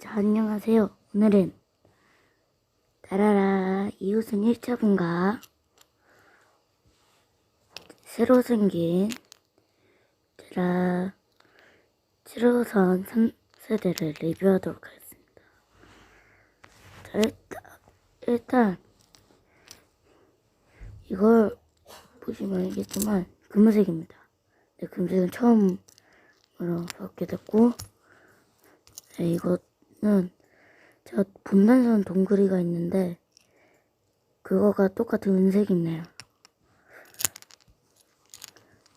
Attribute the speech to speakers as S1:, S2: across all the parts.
S1: 자, 안녕하세요. 오늘은 따라라 이웃은 1차 분과 새로 생긴 따라 7호선 3세대를 리뷰하도록 하겠습니다. 자, 일단, 일단 이걸 보시면 알겠지만 금색입니다. 네, 금색은 처음으로 받게 됐고 네, 이 거는 제가 분단선 동그리가 있는데 그거가 똑같은 은색이네요.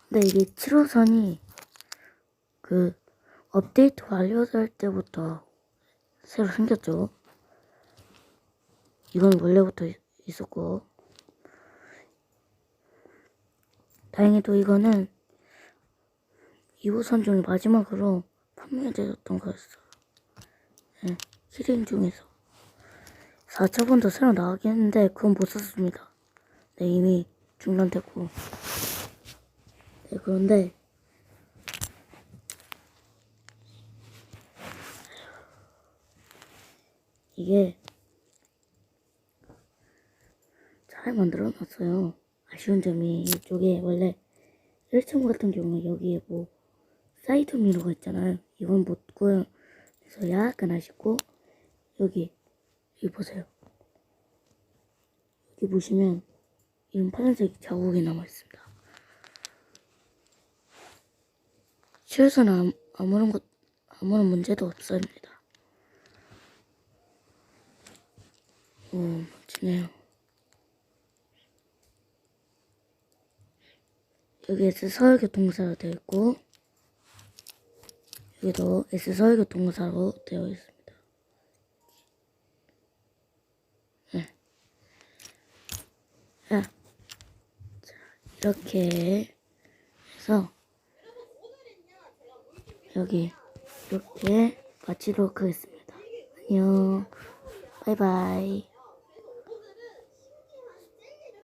S1: 근데 이게 7호선이 그 업데이트 완료될 때부터 새로 생겼죠. 이건 원래부터 있- 있었고 다행히도 이거는 2호선 중에 마지막으로 판매되었던 거였어요. 네, 키링 중에서 4차본도 새로 나가긴 했는데 그건 못 썼습니다. 네, 이미 중단됐고 네, 그런데 이게 잘 만들어 놨어요. 아쉬운 점이 이쪽에 원래 1층 같은 경우에 여기에 뭐 사이드 미러가 있잖아요. 이건 못 구 해서 약간 아쉽고 여기 여기 보세요. 여기 보시면 이런 파란색 자국이 남아 있습니다. 실수는 아무- 아무런 것 아무런 문제도 없습니다. 오 멋지네요. 여기 S 서울교통사로 되어 있고 여기도 S 서울교통사로 되어 있습니다. 네. 자, 자, 이렇게 해서 여기 이렇게 마치도록 하겠습니다. 안녕. 바이바이.